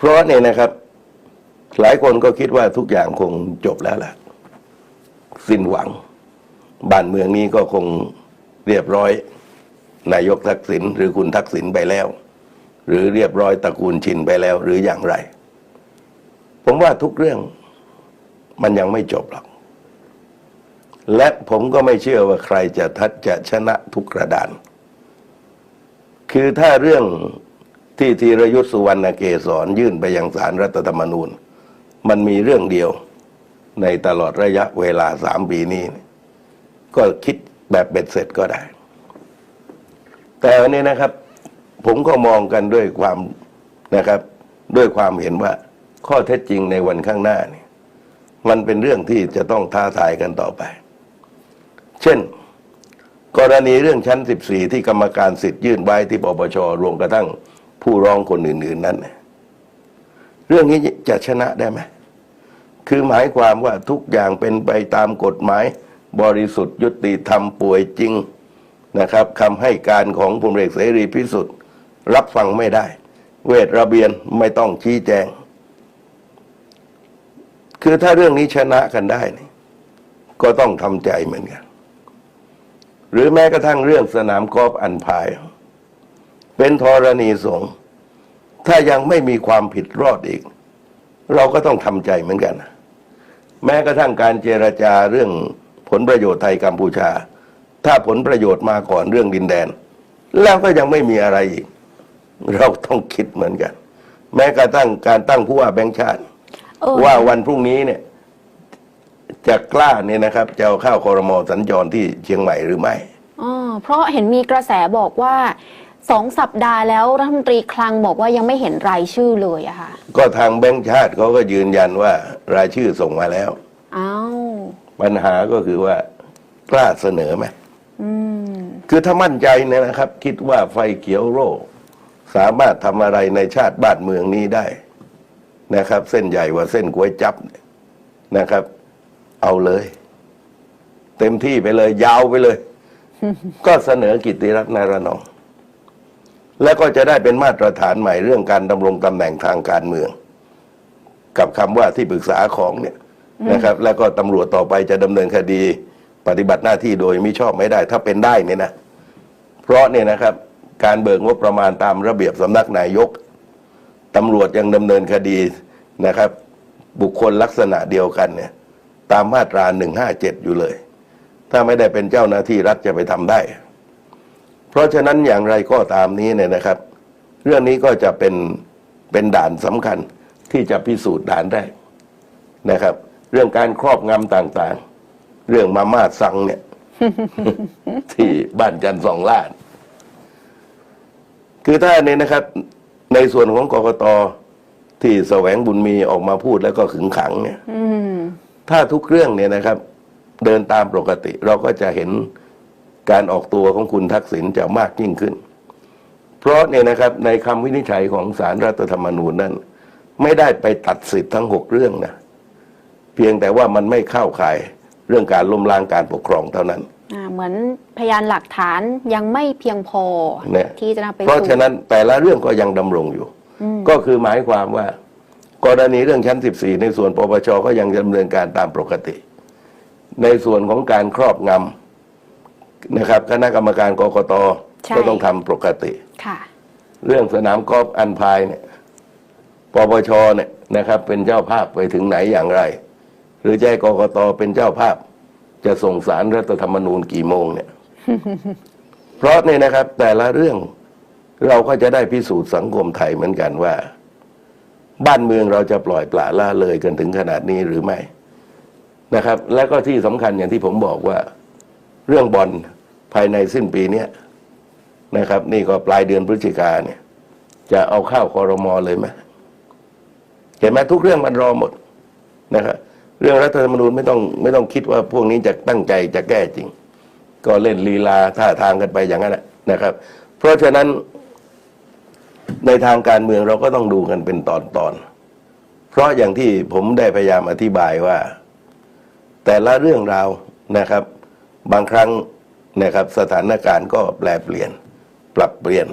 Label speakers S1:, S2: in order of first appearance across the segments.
S1: เพราะเนี่ยนะครับ หลายคนก็คิดว่าทุกอย่างคงจบแล้วล่ะ สิ้นหวัง บ้านเมืองนี้ก็คงเรียบร้อย นายกทักษิณหรือคุณทักษิณไปแล้ว หรือเรียบร้อยตระกูลชินไปแล้วหรืออย่างไร ผมว่าทุกเรื่องมันยังไม่จบหรอก และผมก็ไม่เชื่อว่าใครจะทัดจะชนะทุกกระดาน คือถ้าเรื่อง ที่ธีรยุทธสุวรรณเกษรยื่นไปยังสารรัฐธรรมนูญ มันมีเรื่องเดียวในตลอดระยะเวลาสามปีนี้ ก็คิดแบบเบ็ดเสร็จก็ได้ แต่อันนี้นะครับ ผมก็มองกันด้วยความนะครับ ด้วยความเห็นว่าข้อเท็จจริงในวันข้างหน้านี่มันเป็นเรื่องที่จะต้องท้าทายกันต่อไป เช่น กรณีเรื่องชั้น 14 ที่กรรมการสิทธิ์ยื่นไว้ที่ปปชรวมกระทั่ง ผู้ร้องคนอื่น ๆ นั้น เรื่องนี้จะชนะได้ไหมคือหมายความว่าทุกอย่างเป็นไปตามกฎหมาย บริสุทธิ์ยุติธรรมป่วยจริงนะครับคำให้การของพลเอกเสรีพิสุทธิ์ รับฟังไม่ได้ เวทระเบียนไม่ต้องชี้แจง คือถ้าเรื่องนี้ชนะกันได้นี่ก็ต้องทำใจเหมือนกัน หรือแม้กระทั่งเรื่องสนามกอล์ฟอันพาย เป็นธรณีสงฆ์ถ้ายังไม่มีความผิดรอดอีก เราก็ต้องทำใจเหมือนกัน แม้กระทั่งการเจรจาเรื่องผลประโยชน์ไทยกัมพูชา ถ้าผลประโยชน์มาก่อนเรื่องดินแดน แล้วก็ยังไม่มีอะไรอีก เราต้องคิดเหมือนกัน แม้กระทั่งการตั้งผู้ว่าแบงค์ชาติ
S2: เออ
S1: ว่าวันพรุ่งนี้เนี่ยจะกล้าเนี่ยนะครับ จะเอาเข้าคอรมอสัญจรที่เชียงใหม่หรือไม่
S2: อ๋อเพราะเห็นมีกระแสบอกว่า สองสัปดาห์แล้วรัฐมนตรีคลังบอกว่ายังไม่เห็นรายชื่อเลยอะค่ะ
S1: ก็ทางแบงค์ชาติเขาก็ยืนยันว่ารายชื่อส่งมาแล้ว
S2: อ้าว
S1: ปัญหาก็คือว่ากล้าเสนอไหม
S2: อืม
S1: คือถ้ามั่นใจเนี่ยนะครับ คิดว่าไฟเขียวโร่สามารถทำอะไรในชาติบ้านเมืองนี้ได้นะครับ เส้นใหญ่กว่าเส้นก๋วยจับเนี่ยนะครับ เอาเลย เต็มที่ไปเลย ยาวไปเลย ก็เสนอกิตติรัตน์นารนอง แล้วก็จะได้เป็นมาตรฐานใหม่เรื่องการดำรงตำแหน่งทางการเมือง กับคำว่าที่ปรึกษาของเนี่ยนะครับ แล้วก็ตำรวจต่อไปจะดำเนินคดี ปฏิบัติหน้าที่โดยมิชอบไม่ได้ ถ้าเป็นได้เนี่ยนะเพราะเนี่ยนะครับ การเบิกงบประมาณตามระเบียบสำนักนายกตำรวจยังดำเนินคดีนะครับ บุคคลลักษณะเดียวกันเนี่ยตามมาตราหนึ่งห้าเจ็ดอยู่เลย ถ้าไม่ได้เป็นเจ้าหน้าที่รัฐจะไปทำได้ เพราะฉะนั้นอย่างไรก็ตามนี้เนี่ยนะครับ เรื่องนี้ก็จะเป็นเป็นด่านสำคัญที่จะพิสูจน์ด่านได้นะครับ เรื่องการครอบงำต่างๆ เรื่องมาม่าซังเนี่ย ที่บ้านจันทร์สองล้าน คือถ้าเนี่ยนะครับ ในส่วนของกกตที่แสวงบุญมีออกมาพูดแล้วก็ขึงขังเนี่ย
S2: อืม
S1: ถ้าทุกเรื่องเนี่ยนะครับ เดินตามปกติ เราก็จะเห็น การออกตัวของคุณทักษิณจะมากยิ่งขึ้น เพราะเนี่ยนะครับในคำวินิจฉัยของสารรัฐธรรมนูญนั้น ไม่ได้ไปตัดสิทธิ์ทั้งหกเรื่องนะเพียงแต่ว่ามันไม่เข้าข่ายเรื่องการล้มล้างการปกครองเท่านั้น
S2: อ่าเหมือนพยานหลักฐานยังไม่เพียงพอ
S1: เนี่ย
S2: ที่จะนำไป
S1: เพราะ
S2: สู่
S1: ฉะนั้นแต่ละเรื่องก็ยังดำรงอยู่
S2: อืม
S1: ก็คือหมายความว่า กรณีเรื่องชั้น 14 ในส่วนปปชก็ยังดำเนินการตามปกติ ในส่วนของการครอบงำ นะครับคณะกรรมการกกต
S2: ใช่
S1: ก็ต้องทำปกติ
S2: ค่ะ
S1: เรื่องสนามกอล์ฟอันพายเนี่ยปปชเนี่ยนะครับ เป็นเจ้าภาพไปถึงไหนอย่างไร หรือจะให้กกตเป็นเจ้าภาพ จะส่งสารรัฐธรรมนูญกี่โมงเนี่ย เพราะเนี่ยนะครับ แต่ละเรื่องเราก็จะได้พิสูจน์สังคมไทยเหมือนกันว่า บ้านเมืองเราจะปล่อยปละละเลยกันถึงขนาดนี้หรือไม่นะครับ และก็ที่สำคัญอย่างที่ผมบอกว่า เรื่องบอลภายในสิ้นปีเนี้ยนะครับ นี่ก็ปลายเดือนพฤศจิกาเนี่ย จะเอาเข้าคอรมอเลยไหมเห็นไหมทุกเรื่องมันรอหมดนะครับเรื่องรัฐธรรมนูญไม่ต้องไม่ต้องคิดว่าพวกนี้จะตั้งใจจะแก้จริง ก็เล่นลีลาท่าทางกันไปอย่างนั้นแหละนะครับ เพราะฉะนั้นในทางการเมืองเราก็ต้องดูกันเป็นตอนตอนเพราะอย่างที่ผมได้พยายามอธิบายว่า แต่ละเรื่องราวนะครับ บางครั้งนะครับสถานการณ์ก็แปลเปลี่ยน ปรับเปลี่ยน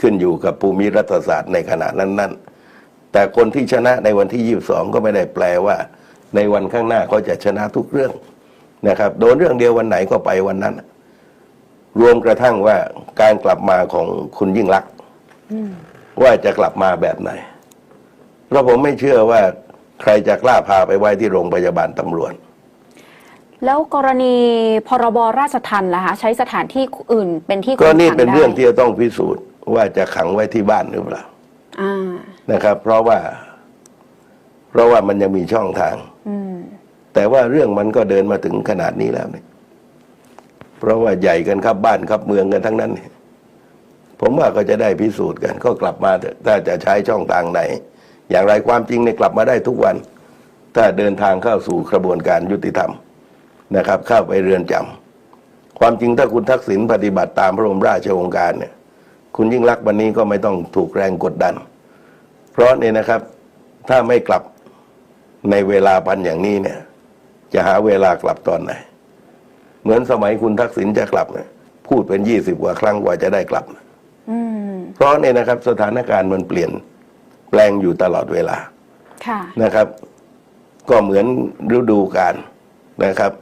S1: ขึ้นอยู่กับภูมิรัฐศาสตร์ในขณะนั้นๆ แต่คนที่ชนะในวันที่ 22 ก็ไม่ได้แปลว่า ในวันข้างหน้าเขาจะชนะทุกเรื่องนะครับโดนเรื่องเดียววันไหนก็ไปวันนั้น รวมกระทั่งว่าการกลับมาของคุณยิ่งรักษณ์ว่าจะกลับมาแบบไหน เพราะผมไม่เชื่อว่าใครจะกล้าพาไปไว้ที่โรงพยาบาลตำรวจ
S2: แล้วกรณีพรบราชทัณฑ์ล่ะคะใช้สถานที่อื่นเป็นที่
S1: ก็นี่
S2: คุมขัง
S1: เป็นเรื่อง
S2: ได้
S1: ที่จะต้องพิสูจน์ว่าจะขังไว้ที่บ้านหรือเปล่า
S2: อ่า
S1: นะครับ เพราะว่า เพราะว่ามันยังมีช่องทาง
S2: อืม
S1: แต่ว่าเรื่องมันก็เดินมาถึงขนาดนี้แล้วเนี่ยเพราะว่าใหญ่กันครับบ้านครับเมืองกันทั้งนั้นเนี่ยผมว่าก็จะได้พิสูจน์กัน ก็กลับมาเถอะถ้าจะใช้ช่องทางไหน อย่างไรความจริงเนี่ยกลับมาได้ทุกวัน ถ้าเดินทางเข้าสู่กระบวนการยุติธรรม นะครับ เข้าไปเรือนจำความจริงถ้าคุณทักษิณปฏิบัติตามพระบรมราชโองการเนี่ย คุณยิ่งรักษณ์วันนี้ก็ไม่ต้องถูกแรงกดดัน เพราะเนี่ยนะครับ ถ้าไม่กลับในเวลาปันอย่างนี้เนี่ย จะหาเวลากลับตอนไหน เหมือนสมัยคุณทักษิณจะกลับเนี่ยพูดเป็นยี่สิบกว่าครั้งกว่าจะได้กลับ
S2: อืม
S1: เพราะเนี่ยนะครับ สถานการณ์มันเปลี่ยนแปลงอยู่ตลอดเวลา
S2: ค่ะ
S1: นะครับ ก็เหมือนฤดูกาลนะครับ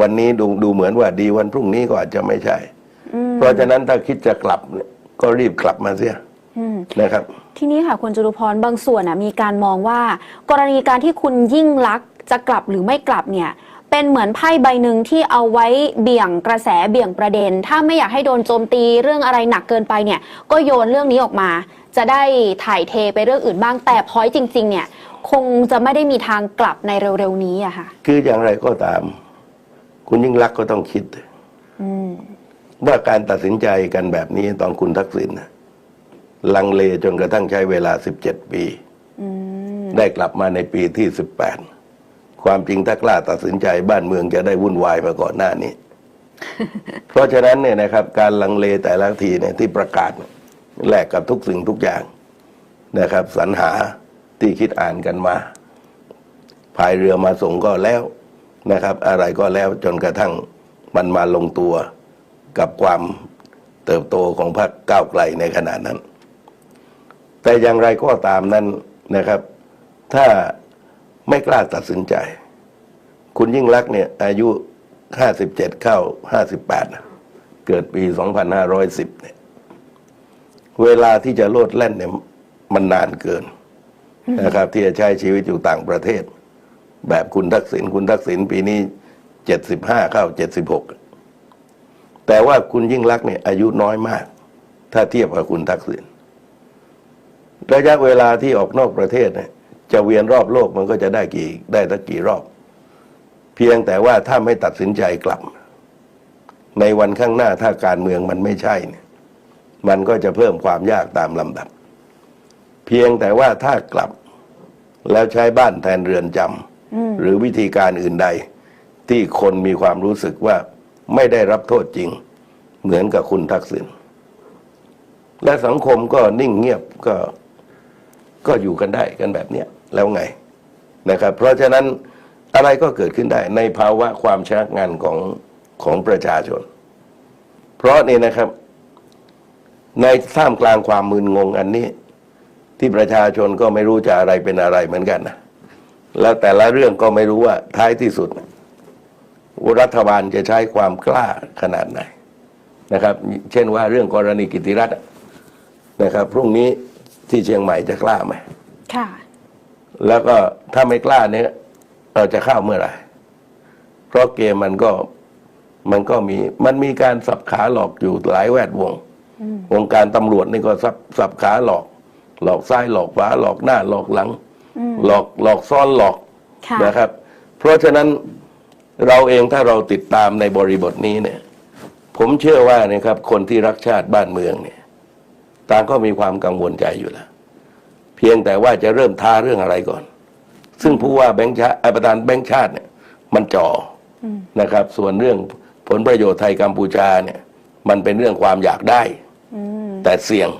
S1: วันนี้ดูดูเหมือนว่าดีวันพรุ่งนี้ก็อาจจะไม่ใช่
S2: อืม
S1: เพราะฉะนั้นถ้าคิดจะกลับเนี่ยก็รีบกลับมาเสีย
S2: อืม
S1: นะครับ
S2: ทีนี้ค่ะคุณจตุพรบางส่วนน่ะมีการมองว่า กรณีการที่คุณยิ่งลักษณ์จะกลับหรือไม่กลับเนี่ยเป็นเหมือนไพ่ใบหนึ่งที่เอาไว้เบี่ยงกระแสเบี่ยงประเด็น ถ้าไม่อยากให้โดนโจมตีเรื่องอะไรหนักเกินไปเนี่ย ก็โยนเรื่องนี้ออกมา จะได้ถ่ายเทไปเรื่องอื่นบ้างแต่พอยจริง ๆ เนี่ย คงจะไม่ได้มีทางกลับในเร็วๆนี้อะค่ะ
S1: คืออย่างไรก็ตาม คุณยิ่งรักษณ์ก็ต้องคิด
S2: อืม
S1: ว่าการตัดสินใจกันแบบนี้ตอนคุณทักษิณน่ะลังเลจนกระทั่งใช้เวลา17ปี
S2: อืม
S1: ได้กลับมาในปีที่18ความจริงถ้ากล้าตัดสินใจบ้านเมืองจะได้วุ่นวายมาก่อนหน้านี้ เพราะฉะนั้นเนี่ยนะครับ การลังเลแต่ละทีเนี่ยที่ประกาศเนี่ยแลกกับทุกสิ่งทุกอย่างนะครับสรรหาที่คิดอ่านกันมาพายเรือมาส่งก็แล้ว นะครับ อะไรก็แล้วจนกระทั่งมันมาลงตัวกับความเติบโตของพรรคก้าวไกลในขณะนั้น แต่อย่างไรก็ตามนั้นนะครับ ถ้าไม่กล้าตัดสินใจ คุณยิ่งรักเนี่ย อายุ 57 เข้า 58 เกิดปี 2510 เนี่ย เวลาที่จะโลดแล่นเนี่ย มันนานเกินนะครับ ที่จะใช้ชีวิตอยู่ต่างประเทศ แบบคุณทักษิณคุณทักษิณปีนี้75เข้า76แต่ว่าคุณยิ่งรักเนี่ยอายุน้อยมาก ถ้าเทียบกับคุณทักษิณระยะเวลาที่ออกนอกประเทศเนี่ยจะเวียนรอบโลกมันก็จะได้กี่ได้สักกี่รอบ เพียงแต่ว่าถ้าไม่ตัดสินใจกลับ ในวันข้างหน้าถ้าการเมืองมันไม่ใช่เนี่ยมันก็จะเพิ่มความยากตามลำดับ เพียงแต่ว่าถ้ากลับแล้วใช้บ้านแทนเรือนจำ หรือวิธีการอื่นใด ที่คนมีความรู้สึกว่าไม่ได้รับโทษจริง เหมือนกับคุณทักษิณและสังคมก็นิ่งเงียบก็ก็อยู่กันได้กันแบบเนี้ยแล้วไงนะครับ เพราะฉะนั้นอะไรก็เกิดขึ้นได้ในภาวะความชะงักงันของของประชาชน เพราะนี่นะครับ ในท่ามกลางความมึนงงอันนี้ ที่ประชาชนก็ไม่รู้จะอะไรเป็นอะไรเหมือนกันนะ แล้วแต่ละเรื่องก็ไม่รู้ว่าท้ายที่สุดว่ารัฐบาลจะใช้ความกล้าขนาดไหนนะครับ เช่นว่าเรื่องกรณีกิติรัตน์อะนะครับ พรุ่งนี้ที่เชียงใหม่จะกล้าไหม
S2: ค่ะ
S1: แล้วก็ถ้าไม่กล้าเนี่ย เราจะเข้าเมื่อไหร่ เพราะเกมมันก็มันก็มี มันมีการสับขาหลอกอยู่หลายแวดวง วงการตำรวจนี่ก็สับสับขาหลอก หลอกซ้ายหลอกขวาหลอกหน้าหลอกหลัง หลอกหลอกซ้อนหลอก
S2: ค่ะ
S1: นะครับ เพราะฉะนั้นเราเองถ้าเราติดตามในบริบทนี้เนี่ย ผมเชื่อว่านะครับคนที่รักชาติบ้านเมืองเนี่ยต่างก็มีความกังวลใจอยู่แล้ว เพียงแต่ว่าจะเริ่มท้าเรื่องอะไรก่อน ซึ่งผู้ว่าแบงค์ชาติเอ่อประธานแบงค์ชาติเนี่ย มันจ่ออนะครับ ส่วนเรื่องผลประโยชน์ไทยกัมพูชาเนี่ย มันเป็นเรื่องความอยากได้
S2: อืม
S1: แต่เสี่ยง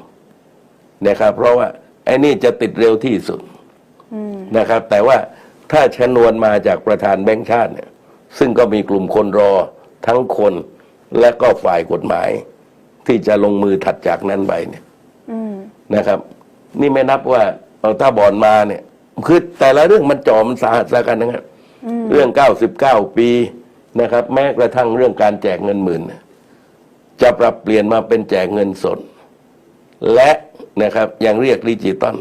S1: นะครับ เพราะว่าไอ้นี่จะติดเร็วที่สุด
S2: อืม
S1: นะครับ แต่ว่าถ้าชนวนมาจากประธานแบงค์ชาติเนี่ยซึ่งก็มีกลุ่มคนรอทั้งคนและก็ฝ่ายกฎหมาย ที่จะลงมือถัดจากนั้นไปเนี่ย
S2: อืม
S1: นะครับ นี่ไม่นับว่าเอาถ้าบอลมาเนี่ย คือแต่ละเรื่องมันจ่อมันสาหัสสากันทั้งนั้นเรื่องเก้าสิบเก้าปีนะครับ แม้กระทั่งเรื่องการแจกเงินหมื่นเนี่ยจะปรับเปลี่ยนมาเป็นแจกเงินสด และนะครับยังเรียกดิจิตอล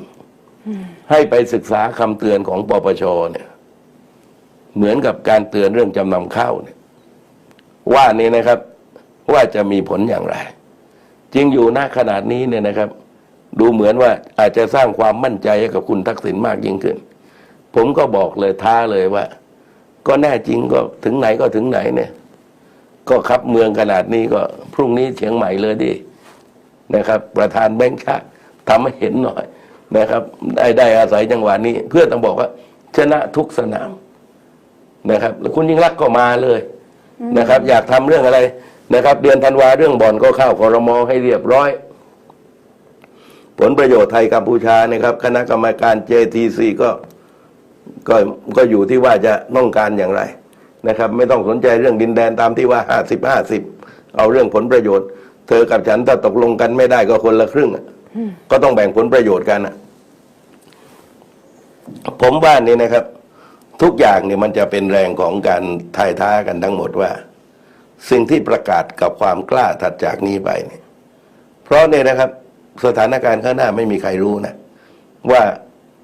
S1: ให้ไปศึกษาคำเตือนของปปชเนี่ย เหมือนกับการเตือนเรื่องจำนำข้าวเนี่ย ว่านี่นะครับว่าจะมีผลอย่างไรจริงอยู่ณขนาดนี้เนี่ยนะครับ ดูเหมือนว่าอาจจะสร้างความมั่นใจให้กับคุณทักษิณมากยิ่งขึ้น ผมก็บอกเลยท้าเลยว่า ก็แน่จริงก็ถึงไหนก็ถึงไหนเนี่ย ก็ครับเมืองขนาดนี้ก็พรุ่งนี้เชียงใหม่เลยดินะครับ ประธานแบงค์ชาติทำให้เห็นหน่อย นะครับ ได้ได้อาศัยจังหวะนี้ เพื่อต้องบอกว่า ชนะทุกสนามนะครับ แล้วคุณยิ่งรักษณ์ก็มาเลยนะครับ อยากทำเรื่องอะไรนะครับ เดือนธันวาเรื่องบ่อนก็เข้าคอรมอให้เรียบร้อย ผลประโยชน์ไทยกัมพูชานะครับ คณะกรรมการ JTC ก็ก็ก็อยู่ที่ว่าจะต้องการอย่างไรนะครับ ไม่ต้องสนใจเรื่องดินแดนตามที่ว่าห้าสิบห้าสิบเอาเรื่องผลประโยชน์ เธอกับฉันถ้าตกลงกันไม่ได้ก็คนละครึ่งอะ ก็ต้องแบ่งผลประโยชน์กันอะผมว่านี่นะครับ ทุกอย่างเนี่ยมันจะเป็นแรงของการทายท้ากันทั้งหมดว่า สิ่งที่ประกาศกับความกล้าถัดจากนี้ไปเนี่ย เพราะเนี่ยนะครับ สถานการณ์ข้างหน้าไม่มีใครรู้นะ ว่า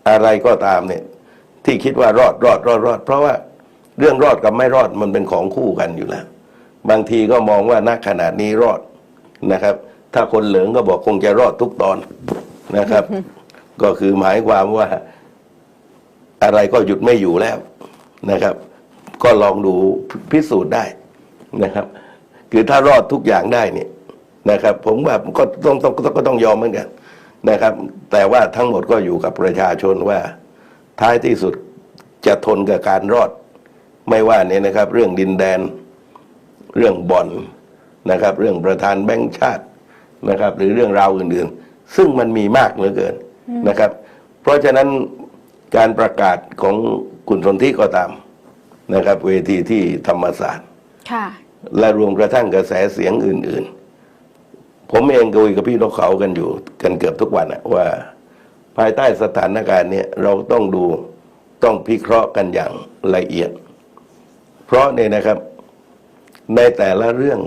S1: อะไรก็ตามเนี่ย ที่คิดว่ารอดรอดรอดรอด เพราะว่าเรื่องรอดกับไม่รอดมันเป็นของคู่กันอยู่แล้ว บางทีก็มองว่านักขนาดนี้รอดนะครับ ถ้าคนเหลืองก็บอกคงจะรอดทุกตอนนะครับ ก็คือหมายความว่าอะไรก็หยุดไม่อยู่แล้วนะครับ ก็ลองดูพิสูจน์ได้นะครับ คือถ้ารอดทุกอย่างได้เนี่ยนะครับ ผมว่าก็ต้องต้องต้องก็ต้องยอมเหมือนกันนะครับ แต่ว่าทั้งหมดก็อยู่กับประชาชนว่า ท้ายที่สุดจะทนกับการรอด ไม่ว่าเนี่ยนะครับ เรื่องดินแดน เรื่องบ่อนนะครับ เรื่องประธานแบงค์ชาติ นะครับ หรือเรื่องราวอื่นๆ ซึ่งมันมีมากเหลือเกินนะครับ เพราะฉะนั้นการประกาศของคุณสนธิก็ตามนะครับ เวทีที่ธรรมศาสตร์
S2: ค่ะ
S1: และรวมกระทั่งกระแสเสียงอื่น ๆ ผมเองคุยกับพี่นกเขากันอยู่ กันเกือบทุกวันอะว่าภายใต้สถานการณ์เนี้เราต้องดูต้องพิเคราะห์กันอย่างละเอียด เพราะเนี่ยนะครับในแต่ละเรื่อง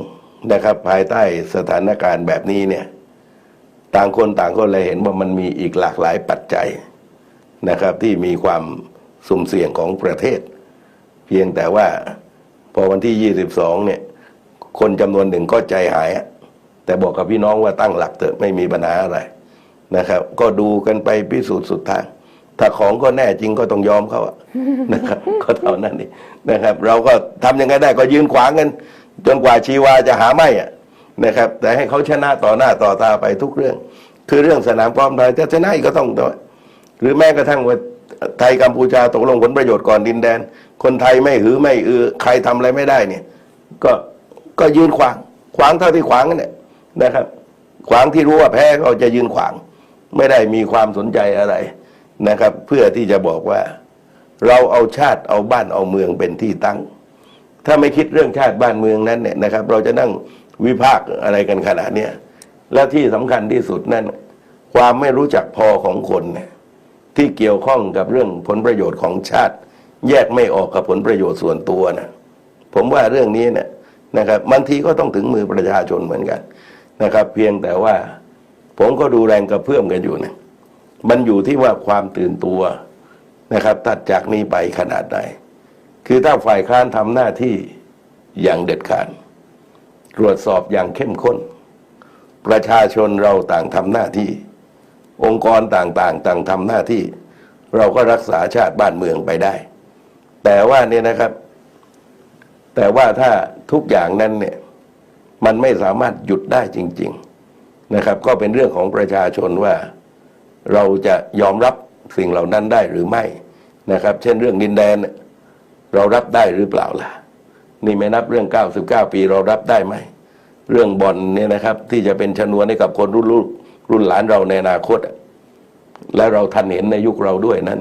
S1: นะครับ ภายใต้สถานการณ์แบบนี้เนี่ย ต่างคนต่างก็เลยเห็นว่ามันมีอีกหลากหลายปัจจัยนะครับ ที่มีความสุ่มเสี่ยงของประเทศ เพียงแต่ว่าพอวันที่ 22 เนี่ย คนจำนวนหนึ่งก็ใจหาย แต่บอกกับพี่น้องว่าตั้งหลักเถอะไม่มีปัญหาอะไรนะครับ ก็ดูกันไปพิสูจน์สุดทางถ้าของก็แน่จริงก็ต้องยอมเขาอะนะครับ ก็เท่านั้นเองนะครับ เราก็ทำยังไงได้ก็ยืนขวางกัน จนกว่าชีวาจะหาไม่อะนะครับ แต่ให้เขาชนะต่อหน้าต่อตาไปทุกเรื่อง คือเรื่องสนามความไทยถ้าชนะอีกก็ต้องต่อหรือแม้กระทั่งว่าไทยกัมพูชาตกลงผลประโยชน์ก่อนดินแดน คนไทยไม่หือไม่อือใครทำอะไรไม่ได้เนี่ย ก็ก็ยืนขวาง ขวางเท่าที่ขวางนั่นแหละนะครับ ขวางที่รู้ว่าแพ้ก็จะยืนขวาง ไม่ได้มีความสนใจอะไรนะครับ เพื่อที่จะบอกว่า เราเอาชาติเอาบ้านเอาเมืองเป็นที่ตั้ง ถ้าไม่คิดเรื่องชาติบ้านเมืองนั้นเนี่ยนะครับ เราจะนั่งวิพากษ์อะไรกันขนาดเนี้ยแล้วที่สำคัญที่สุดนั่น ความไม่รู้จักพอของคนเนี่ยที่เกี่ยวข้องกับเรื่องผลประโยชน์ของชาติ แยกไม่ออกกับผลประโยชน์ส่วนตัวนะผมว่าเรื่องนี้เนี่ยนะครับบางทีก็ต้องถึงมือประชาชนเหมือนกันนะครับ เพียงแต่ว่า ผมก็ดูแรงกระเพื่อมกันอยู่นะมันอยู่ที่ว่าความตื่นตัวนะครับ ตัดจากนี้ไปขนาดไหน คือถ้าฝ่ายค้านทำหน้าที่อย่างเด็ดขาดตรวจสอบอย่างเข้มข้น ประชาชนเราต่างทำหน้าที่ องค์กรต่างๆ ต่างทำหน้าที่ เราก็รักษาชาติบ้านเมืองไปได้ แต่ว่าเนี่ยนะครับ แต่ว่าถ้าทุกอย่างนั้นเนี่ยมันไม่สามารถหยุดได้จริง ๆนะครับ ก็เป็นเรื่องของประชาชนว่าเราจะยอมรับสิ่งเหล่านั้นได้หรือไม่นะครับ เช่นเรื่องดินแดน เรารับได้หรือเปล่าล่ะ นี่ไม่นับเรื่อง 99 ปีเรารับได้ไหม เรื่องบ่อนเนี่ยนะครับ ที่จะเป็นชนวนให้กับคนรุ่นลูกรุ่นหลานเราในอนาคต และเราทันเห็นในยุคเราด้วยนั้น